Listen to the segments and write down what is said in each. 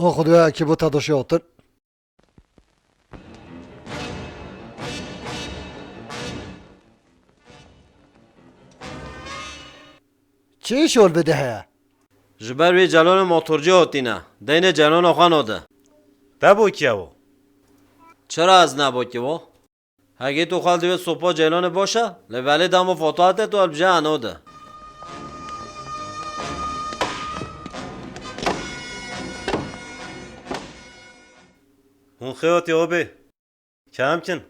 O خدایا که با تداشی آتر چی شل بده هیا ji ber wê celonê motorcu hotîne deynê celona xwe node Te bû kiya o? çira ez nebokî wo hegê tu xal divê sopa celonê boş e li velê damo ون خیوت یا بی کم همچن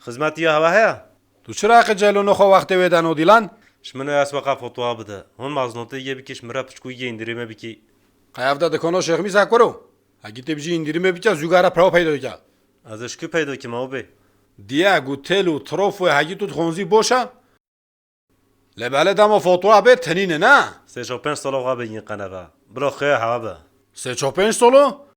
خزمتی یا تو چرا اقی جلو نخوا وقتی ویدن او دیلن؟ شمنو اس وقا فوتوا بده هون مازنوتی یه بکش مرا پچکوی یه اندریمه بکی قیاف داده کنو شیخ میزا کرو اگی تی بجی اندریمه بکی زوگارا پراو پیدا که ازش کی پیدا که ماو بی دیا گوتل و تروف و هگی تو خونزی باشا لبله دامو فوتوا بی تنینه نه؟ سه چو پنج سالو غا بگین قنبه برو خیه هوا سه چو پنج سالو؟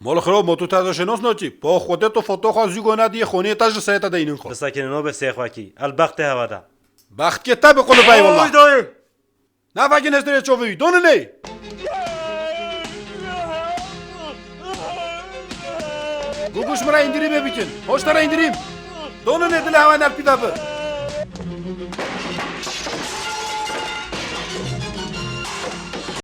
مال خراب موتو تا شناس ناچی با خودت تو فوتو خوا زوگو ندی خونه تاج سیتا دینن خو Bisekinin o bê sê xwekî. Elbextê heva de. بخت که تب قلو بای والله dayı. نه فاگین استری چووی دونه نه گوگوش مرا اندیریم بیچن هوش ترا اندیریم دونه نه دل هوا نر پیدا به